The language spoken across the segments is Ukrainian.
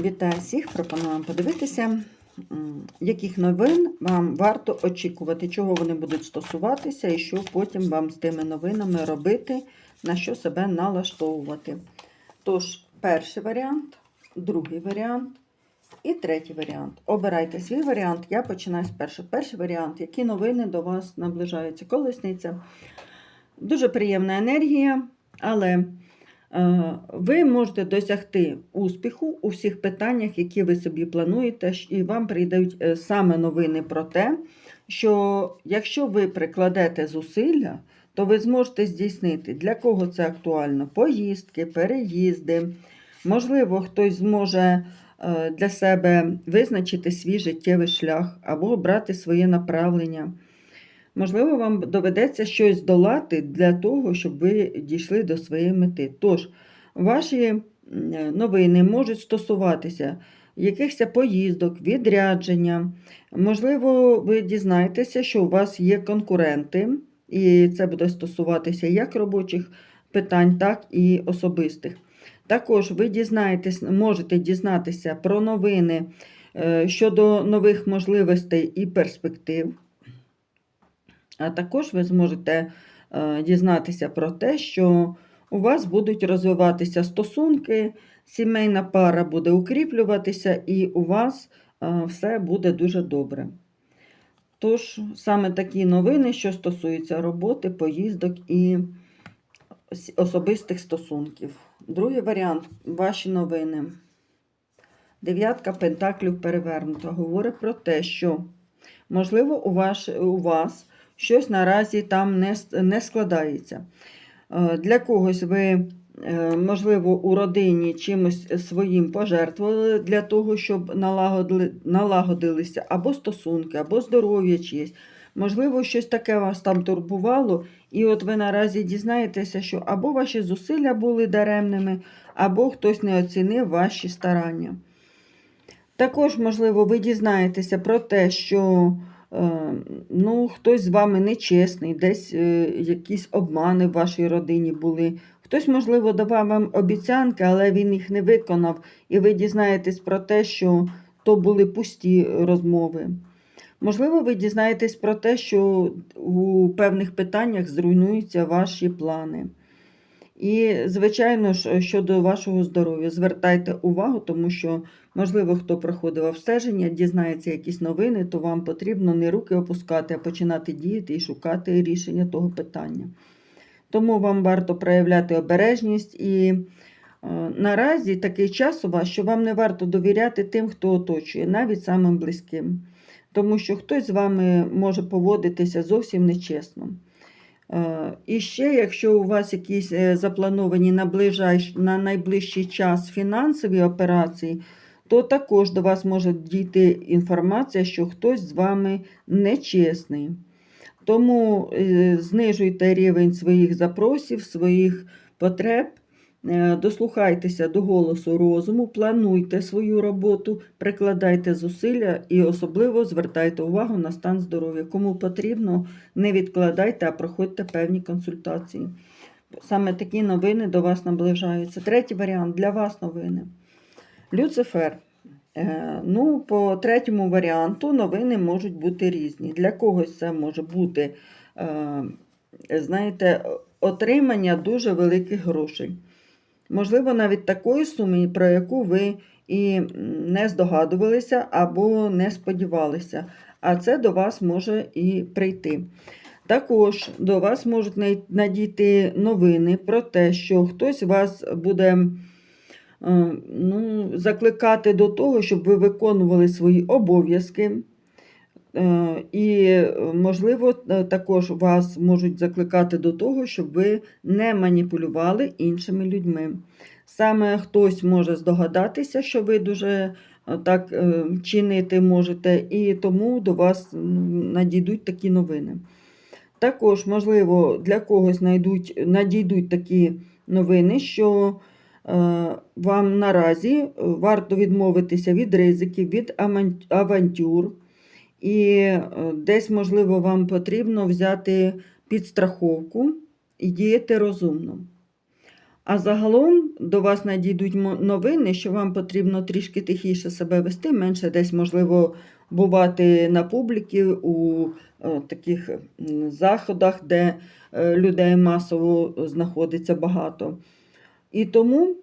Вітаю всіх! Пропоную вам подивитися, яких новин вам варто очікувати, чого вони будуть стосуватися, і що потім вам з тими новинами робити, на що себе налаштовувати. Тож, перший варіант, другий варіант і третій варіант. Обирайте свій варіант. Я починаю з першого. Перший варіант, які новини до вас наближаються. Колесниця. Дуже приємна енергія, але. Е, Ви можете досягти успіху у всіх питаннях, які ви собі плануєте, і вам прийдуть е, саме новини про те, що якщо ви прикладете зусилля, то ви зможете здійснити, для кого це актуально, поїздки, переїзди. Можливо, хтось зможе е, для себе визначити свій життєвий шлях або обрати своє направлення. Можливо, вам доведеться щось долати для того, щоб ви дійшли до своєї мети. Тож, ваші новини можуть стосуватися якихось поїздок, відрядження. Можливо, ви дізнаєтеся, що у вас є конкуренти, і це буде стосуватися як робочих питань, так і особистих. Також ви дізнаєтесь, можете дізнатися про новини е, щодо нових можливостей і перспектив. А також ви зможете е, дізнатися про те, що у вас будуть розвиватися стосунки, сімейна пара буде укріплюватися, і у вас е, все буде дуже добре. Тож, саме такі новини, що стосуються роботи, поїздок і особистих стосунків. Другий варіант ваші новини. Дев'ятка пентаклів перевернута. Говорить про те, що, можливо, у, вас щось наразі там не, не складається. Е, Для когось ви, е, можливо, у родині чимось своїм пожертвували для того, щоб налагодили, налагодилися або стосунки, або здоров'я чиєсь. Можливо, щось таке вас там турбувало, і от ви наразі дізнаєтеся, що або ваші зусилля були даремними, або хтось не оцінив ваші старання. Також, можливо, ви дізнаєтеся про те, що ну, хтось з вами нечесний, десь е, якісь обмани в вашій родині були. Хтось, можливо, давав вам обіцянки, але він їх не виконав, і ви дізнаєтесь про те, що то були пусті розмови. Можливо, ви дізнаєтесь про те, що у певних питаннях зруйнуються ваші плани. І, звичайно ж, щодо вашого здоров'я, звертайте увагу, тому що, можливо, хто проходив обстеження, дізнається якісь новини, то вам потрібно не руки опускати, а починати діяти і шукати рішення того питання. Тому вам варто проявляти обережність і е, наразі такий час у вас, що вам не варто довіряти тим, хто оточує, навіть самим близьким. Тому що хтось з вами може поводитися зовсім нечесно. Е, І ще, якщо у вас якісь е, заплановані на, найближчий час фінансові операції, то також до вас може дійти інформація, що хтось з вами нечесний. Тому е, знижуйте рівень своїх запросів, своїх потреб, дослухайтеся до голосу розуму, плануйте свою роботу, прикладайте зусилля і особливо звертайте увагу на стан здоров'я. Кому потрібно, не відкладайте, а проходьте певні консультації. Саме такі новини до вас наближаються. Третій варіант для вас новини. Люцифер. Е, Ну, по третьому варіанту новини можуть бути різні. Для когось це може бути, е, знаєте, отримання дуже великих грошей. Можливо, навіть такої суми, про яку ви і не здогадувалися або не сподівалися. А це до вас може і прийти. Також до вас можуть надійти новини про те, що хтось вас буде е, ну, закликати до того, щоб ви виконували свої обов'язки. Е, І, е, можливо, е, також вас можуть закликати до того, щоб ви не маніпулювали іншими людьми. Саме хтось може здогадатися, що ви дуже так чинити можете, і тому до вас надійдуть такі новини. Також, можливо, для когось найдуть, надійдуть такі новини, що вам наразі варто відмовитися від ризиків, від авантюр. І е, десь, можливо, вам потрібно взяти підстраховку і діяти розумно. А загалом до вас надійдуть новини, що вам потрібно трішки тихіше себе вести, менше десь, можливо, бувати на публіки у е, таких заходах, де е, людей масово знаходиться багато. І тому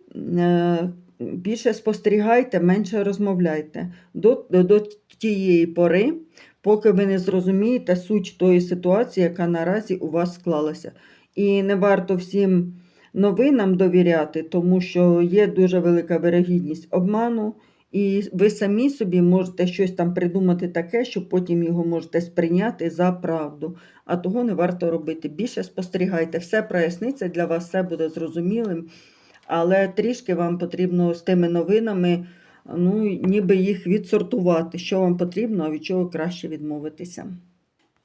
більше спостерігайте, менше розмовляйте до, до, до тієї пори, поки ви не зрозумієте суть тої ситуації, яка наразі у вас склалася. І не варто всім новинам довіряти, тому що є дуже велика вирогідність обману, і ви самі собі можете щось там придумати таке, що потім його можете сприйняти за правду. А того не варто робити. Більше спостерігайте, все проясниться для вас, все буде зрозумілим. Але трішки вам потрібно з тими новинами, ну, ніби їх відсортувати, що вам потрібно, а від чого краще відмовитися.